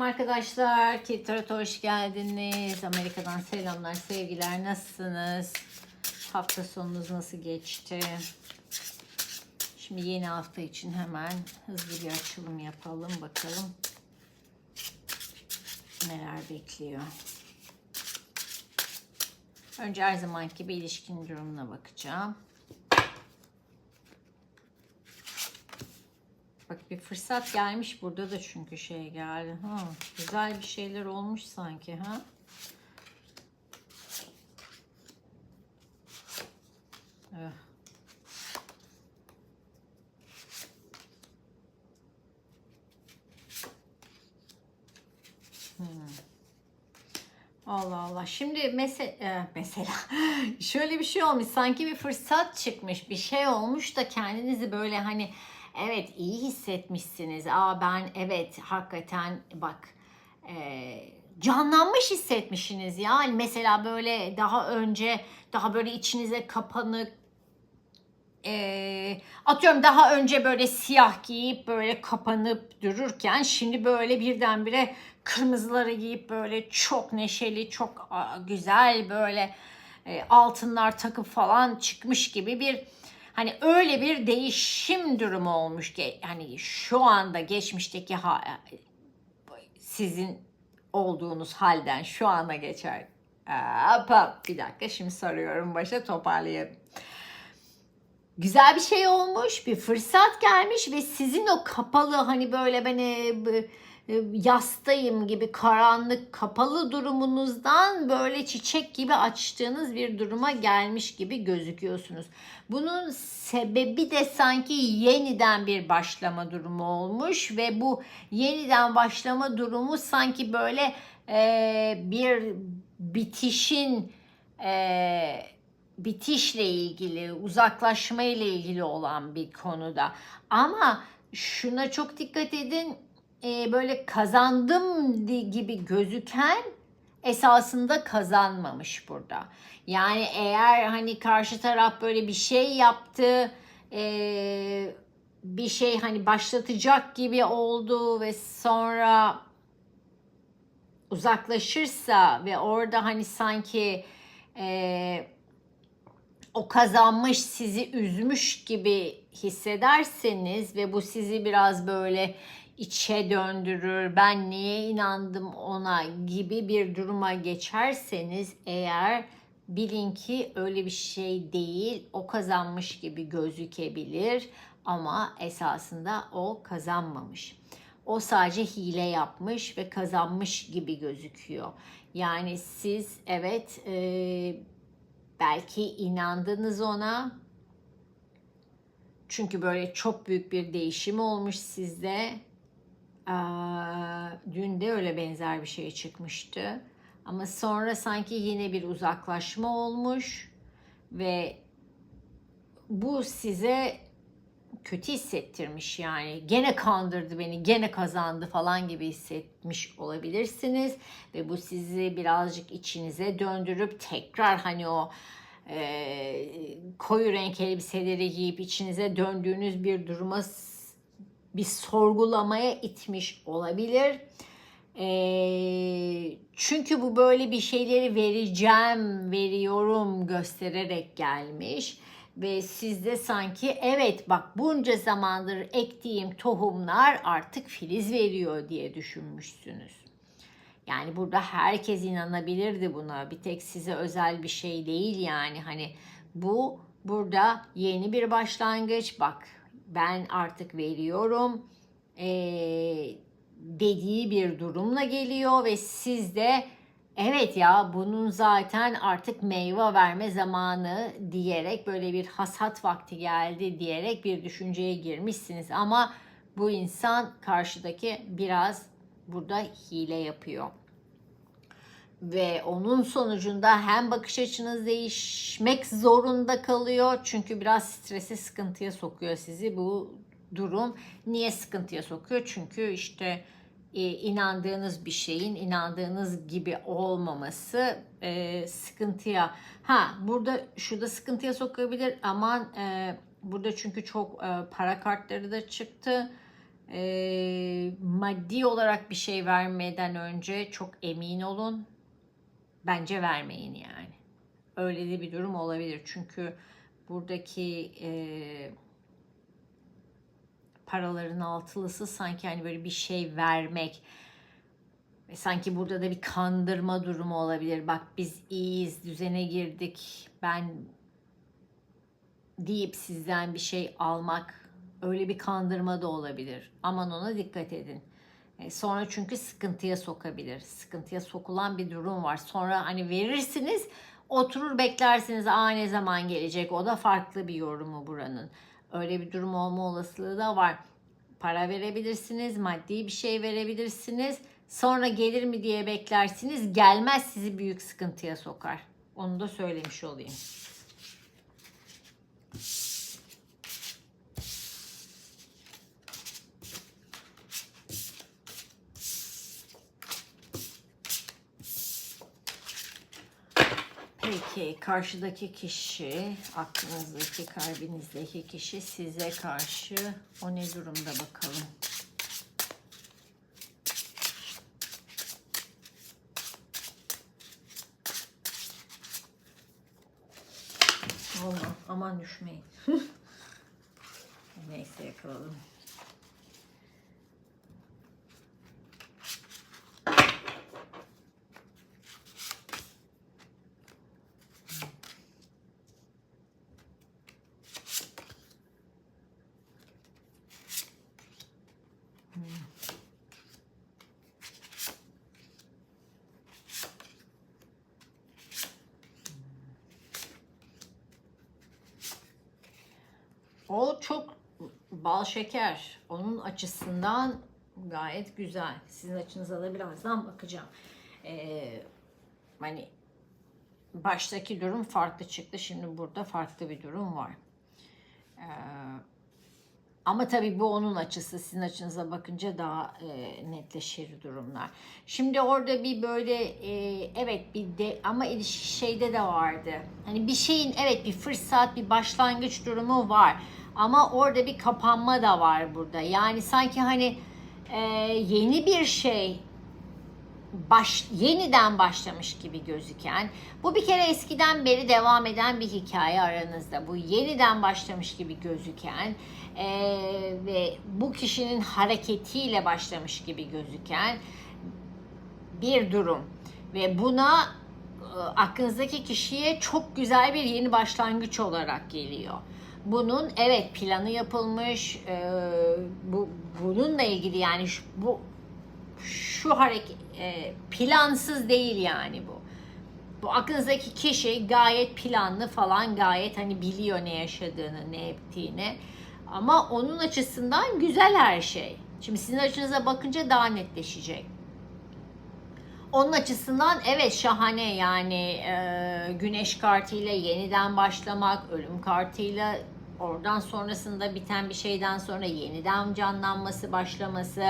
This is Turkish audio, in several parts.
Arkadaşlar, Kitrat'a hoş geldiniz. Amerika'dan selamlar, sevgiler. Nasılsınız? Hafta sonunuz nasıl geçti? Şimdi yeni hafta için hemen hızlı bir açılım yapalım. Bakalım neler bekliyor. Önce her zaman gibi ilişkin durumuna bakacağım. Bak bir fırsat gelmiş burada da çünkü şey geldi. Ha, güzel bir şeyler olmuş sanki ha. Eh. Hmm. Allah Allah. Şimdi mesela mesela şöyle bir şey olmuş. Sanki bir fırsat çıkmış. Bir şey olmuş da kendinizi böyle hani evet iyi hissetmişsiniz. Aa ben evet hakikaten bak e, canlanmış hissetmişsiniz yani mesela böyle daha önce daha böyle içinize kapanık e, atıyorum daha önce böyle siyah giyip böyle kapanıp dururken şimdi böyle birdenbire kırmızıları giyip böyle çok neşeli çok güzel böyle e, altınlar takıp falan çıkmış gibi bir Hani öyle bir değişim durumu olmuş ki hani şu anda geçmişteki ha, sizin olduğunuz halden şu anda geçer. Hop, bir dakika şimdi soruyorum başa toparlayayım. Güzel bir şey olmuş, bir fırsat gelmiş ve sizin o kapalı hani böyle beni yastayım gibi karanlık kapalı durumunuzdan böyle çiçek gibi açtığınız bir duruma gelmiş gibi gözüküyorsunuz. Bunun sebebi de sanki yeniden bir başlama durumu olmuş ve bu yeniden başlama durumu sanki böyle e, bir bitişin e, bitişle ilgili, uzaklaşma ile ilgili olan bir konuda. Ama şuna çok dikkat edin e, böyle kazandım gibi gözüken esasında kazanmamış burada. Yani eğer hani karşı taraf böyle bir şey yaptı, e, bir şey hani başlatacak gibi oldu ve sonra uzaklaşırsa ve orada hani sanki e, o kazanmış sizi üzmüş gibi hissederseniz ve bu sizi biraz böyle içe döndürür, ben niye inandım ona gibi bir duruma geçerseniz eğer bilin ki öyle bir şey değil. O kazanmış gibi gözükebilir ama esasında o kazanmamış. O sadece hile yapmış ve kazanmış gibi gözüküyor. Yani siz evet e, belki inandınız ona. Çünkü böyle çok büyük bir değişim olmuş sizde dün de öyle benzer bir şey çıkmıştı. Ama sonra sanki yine bir uzaklaşma olmuş ve bu size kötü hissettirmiş yani. Gene kandırdı beni, gene kazandı falan gibi hissetmiş olabilirsiniz. Ve bu sizi birazcık içinize döndürüp tekrar hani o e, koyu renk elbiseleri giyip içinize döndüğünüz bir duruma bir sorgulamaya itmiş olabilir. E, çünkü bu böyle bir şeyleri vereceğim, veriyorum göstererek gelmiş ve sizde sanki evet bak bunca zamandır ektiğim tohumlar artık filiz veriyor diye düşünmüşsünüz. Yani burada herkes inanabilirdi buna. Bir tek size özel bir şey değil yani. Hani bu burada yeni bir başlangıç. Bak ben artık veriyorum e, dediği bir durumla geliyor ve siz de evet ya bunun zaten artık meyve verme zamanı diyerek böyle bir hasat vakti geldi diyerek bir düşünceye girmişsiniz ama bu insan karşıdaki biraz burada hile yapıyor. Ve onun sonucunda hem bakış açınız değişmek zorunda kalıyor. Çünkü biraz strese, sıkıntıya sokuyor sizi bu durum. Niye sıkıntıya sokuyor? Çünkü işte e, inandığınız bir şeyin inandığınız gibi olmaması e, sıkıntıya. Ha burada şurada sıkıntıya sokabilir. Aman e, burada çünkü çok e, para kartları da çıktı. Ee, maddi olarak bir şey vermeden önce çok emin olun. Bence vermeyin yani. Öyle de bir durum olabilir. Çünkü buradaki e, paraların altılısı sanki hani böyle bir şey vermek ve sanki burada da bir kandırma durumu olabilir. Bak biz iyiyiz, düzene girdik. Ben deyip sizden bir şey almak öyle bir kandırma da olabilir. Aman ona dikkat edin. E, Sonra çünkü sıkıntıya sokabilir. Sıkıntıya sokulan bir durum var. Sonra hani verirsiniz oturur beklersiniz aa ne zaman gelecek o da farklı bir yorumu buranın. Öyle bir durum olma olasılığı da var. Para verebilirsiniz, maddi bir şey verebilirsiniz. Sonra gelir mi diye beklersiniz. Gelmez sizi büyük sıkıntıya sokar. Onu da söylemiş olayım. Peki karşıdaki kişi, aklınızdaki, kalbinizdeki kişi size karşı o ne durumda bakalım. Olma, aman düşmeyin. Neyse yakaladım. O çok bal şeker. Onun açısından gayet güzel. Sizin açınıza da birazdan bakacağım. Ee, hani baştaki durum farklı çıktı. Şimdi burada farklı bir durum var. Ee, ama tabii bu onun açısı. Sizin açınıza bakınca daha e, netleşir durumlar. Şimdi orada bir böyle e, evet bir de ama ilişki şeyde de vardı. Hani bir şeyin evet bir fırsat, bir başlangıç durumu var. Ama orada bir kapanma da var burada. Yani sanki hani e, yeni bir şey baş, yeniden başlamış gibi gözüken, bu bir kere eskiden beri devam eden bir hikaye aranızda. Bu yeniden başlamış gibi gözüken e, ve bu kişinin hareketiyle başlamış gibi gözüken bir durum. Ve buna e, aklınızdaki kişiye çok güzel bir yeni başlangıç olarak geliyor. Bunun evet planı yapılmış, e, bu bununla ilgili yani şu, bu şu hareket e, plansız değil yani bu. Bu aklınızdaki kişi gayet planlı falan gayet hani biliyor ne yaşadığını, ne ettiğini. Ama onun açısından güzel her şey. Şimdi sizin açınıza bakınca daha netleşecek. Onun açısından evet şahane yani e, güneş kartıyla yeniden başlamak, ölüm kartıyla oradan sonrasında biten bir şeyden sonra yeniden canlanması başlaması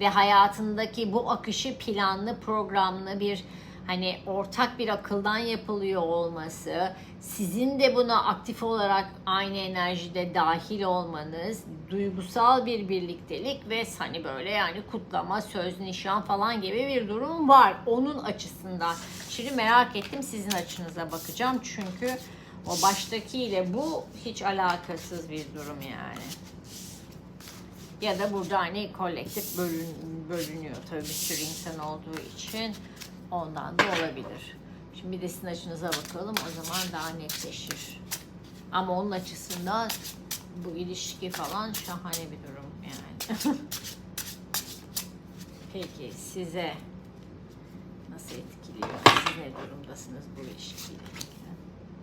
ve hayatındaki bu akışı planlı programlı bir hani ortak bir akıldan yapılıyor olması, sizin de buna aktif olarak aynı enerjide dahil olmanız, duygusal bir birliktelik ve hani böyle yani kutlama, söz, nişan falan gibi bir durum var onun açısından. Şimdi merak ettim sizin açınıza bakacağım çünkü o baştakiyle bu hiç alakasız bir durum yani. Ya da burada hani kolektif bölün, bölünüyor tabii bir sürü insan olduğu için ondan da olabilir. Şimdi bir de sizin açınıza bakalım o zaman daha netleşir. Ama onun açısından bu ilişki falan şahane bir durum yani. Peki size nasıl etkiliyor? Siz ne durumdasınız bu ilişkiyle?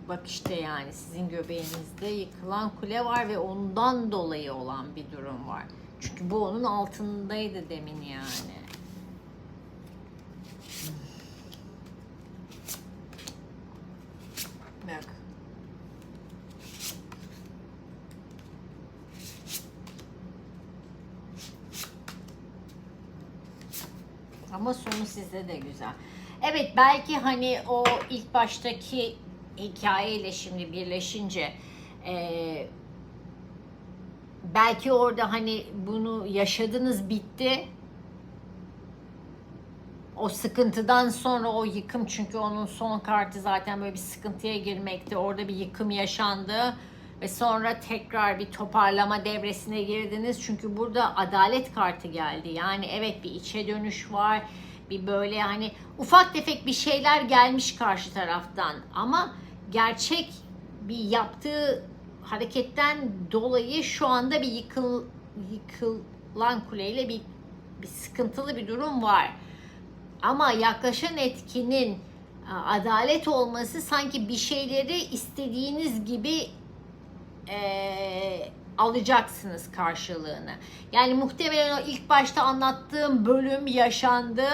Bak işte yani sizin göbeğinizde yıkılan kule var ve ondan dolayı olan bir durum var. Çünkü bu onun altındaydı demin yani. Bak. Ama sonu sizde de güzel. Evet belki hani o ilk baştaki hikayeyle şimdi birleşince eee belki orada hani bunu yaşadınız bitti. O sıkıntıdan sonra o yıkım çünkü onun son kartı zaten böyle bir sıkıntıya girmekti. Orada bir yıkım yaşandı ve sonra tekrar bir toparlama devresine girdiniz. Çünkü burada adalet kartı geldi. Yani evet bir içe dönüş var. Bir böyle hani ufak tefek bir şeyler gelmiş karşı taraftan ama gerçek bir yaptığı hareketten dolayı şu anda bir yıkıl yıkılan kuleyle bir bir sıkıntılı bir durum var. Ama yaklaşan etkinin a, adalet olması sanki bir şeyleri istediğiniz gibi eee, alacaksınız karşılığını. Yani muhtemelen o ilk başta anlattığım bölüm yaşandı.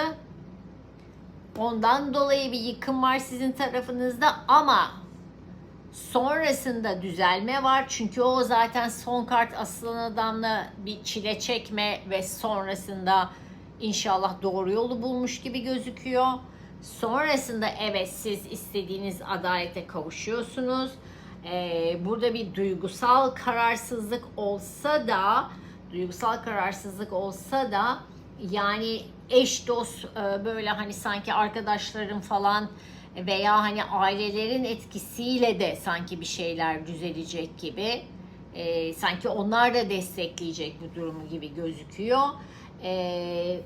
Ondan dolayı bir yıkım var sizin tarafınızda ama sonrasında düzelme var. Çünkü o zaten son kart aslan adamla bir çile çekme ve sonrasında inşallah doğru yolu bulmuş gibi gözüküyor. Sonrasında evet siz istediğiniz adalete kavuşuyorsunuz. Ee, burada bir duygusal kararsızlık olsa da duygusal kararsızlık olsa da yani eş dost e, böyle hani sanki arkadaşların falan veya hani ailelerin etkisiyle de sanki bir şeyler düzelecek gibi e, sanki onlar da destekleyecek bu durumu gibi gözüküyor. E,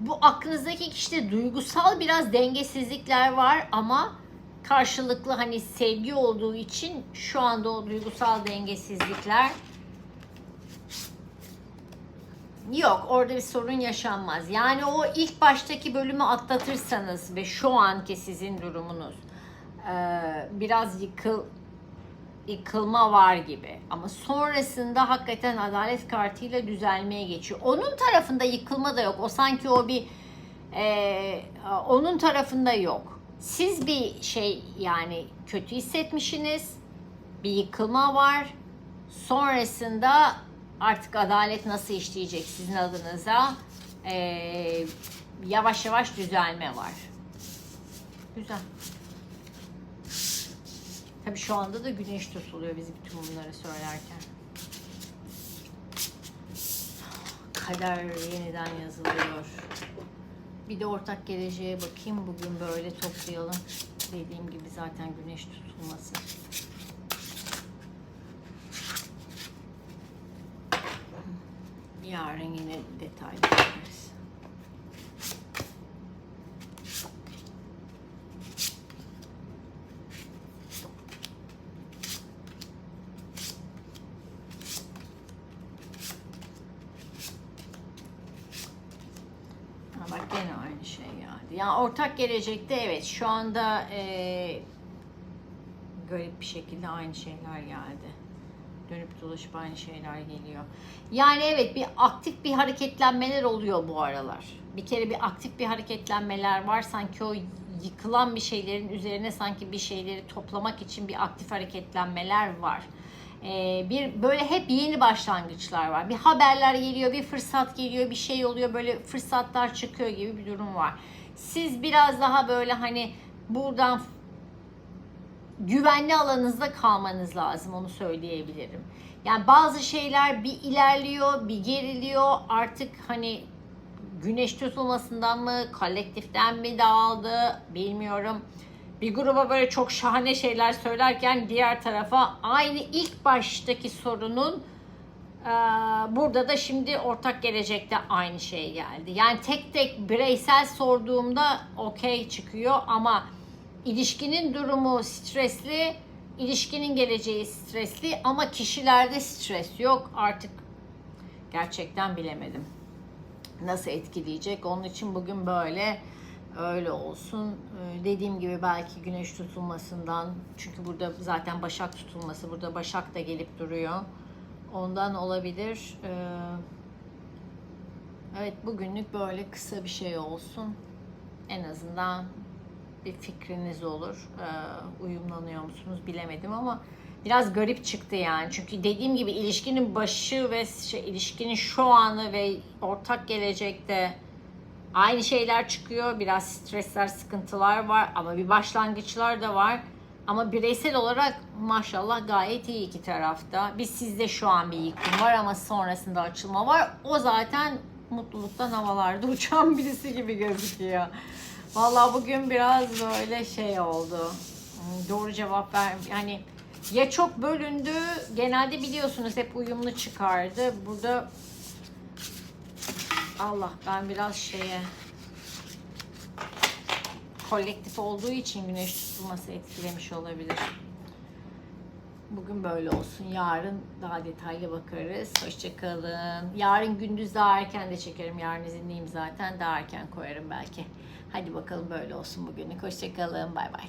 bu aklınızdaki kişide duygusal biraz dengesizlikler var ama karşılıklı hani sevgi olduğu için şu anda o duygusal dengesizlikler Yok orada bir sorun yaşanmaz. Yani o ilk baştaki bölümü atlatırsanız ve şu anki sizin durumunuz eee, biraz yıkıl yıkılma var gibi. Ama sonrasında hakikaten adalet kartıyla düzelmeye geçiyor. Onun tarafında yıkılma da yok. O sanki o bir eee, onun tarafında yok. Siz bir şey yani kötü hissetmişsiniz. Bir yıkılma var. Sonrasında artık adalet nasıl işleyecek sizin adınıza Ee, yavaş yavaş düzelme var. Güzel. Tabii şu anda da güneş tutuluyor biz bütün bunları söylerken. Kader yeniden yazılıyor. Bir de ortak geleceğe bakayım. Bugün böyle toplayalım. Dediğim gibi zaten güneş tutulması. Yarın yine detaylı bakarız. Bak gene aynı şey geldi. Yani ortak gelecekte evet şu anda eee garip bir şekilde aynı şeyler geldi. Dönüp dolaşıp aynı şeyler geliyor. Yani evet bir aktif bir hareketlenmeler oluyor bu aralar. Bir kere bir aktif bir hareketlenmeler var. Sanki o yıkılan bir şeylerin üzerine sanki bir şeyleri toplamak için bir aktif hareketlenmeler var. Ee, bir böyle hep yeni başlangıçlar var. Bir haberler geliyor, bir fırsat geliyor, bir şey oluyor, böyle fırsatlar çıkıyor gibi bir durum var. Siz biraz daha böyle hani buradan güvenli alanınızda kalmanız lazım onu söyleyebilirim. Yani bazı şeyler bir ilerliyor, bir geriliyor. Artık hani güneş tutulmasından mı, kolektiften mi dağıldı bilmiyorum. Bir gruba böyle çok şahane şeyler söylerken diğer tarafa aynı ilk baştaki sorunun burada da şimdi ortak gelecekte aynı şey geldi. Yani tek tek bireysel sorduğumda okey çıkıyor ama ilişkinin durumu stresli, ilişkinin geleceği stresli ama kişilerde stres yok. Artık gerçekten bilemedim. Nasıl etkileyecek? Onun için bugün böyle öyle olsun. Ee, Dediğim gibi belki güneş tutulmasından çünkü burada zaten başak tutulması burada başak da gelip duruyor. Ondan olabilir. Ee, Evet bugünlük böyle kısa bir şey olsun. En azından bir fikriniz olur. Ee, uyumlanıyor musunuz bilemedim ama biraz garip çıktı yani. Çünkü dediğim gibi ilişkinin başı ve şey, ilişkinin şu anı ve ortak gelecekte aynı şeyler çıkıyor. Biraz stresler, sıkıntılar var ama bir başlangıçlar da var. Ama bireysel olarak maşallah gayet iyi iki tarafta. Biz sizde şu an bir yıkım var ama sonrasında açılma var. O zaten mutluluktan havalarda uçan birisi gibi gözüküyor. Vallahi bugün biraz böyle şey oldu. Doğru cevap ver yani ya çok bölündü. Genelde biliyorsunuz hep uyumlu çıkardı. Burada Allah ben biraz şeye kolektif olduğu için güneş tutulması etkilemiş olabilir. Bugün böyle olsun. Yarın daha detaylı bakarız. Hoşçakalın. Yarın gündüz daha erken de çekerim. Yarın izinliyim zaten. Daha erken koyarım belki. Hadi bakalım böyle olsun bugünlük. Hoşçakalın. Bay bay.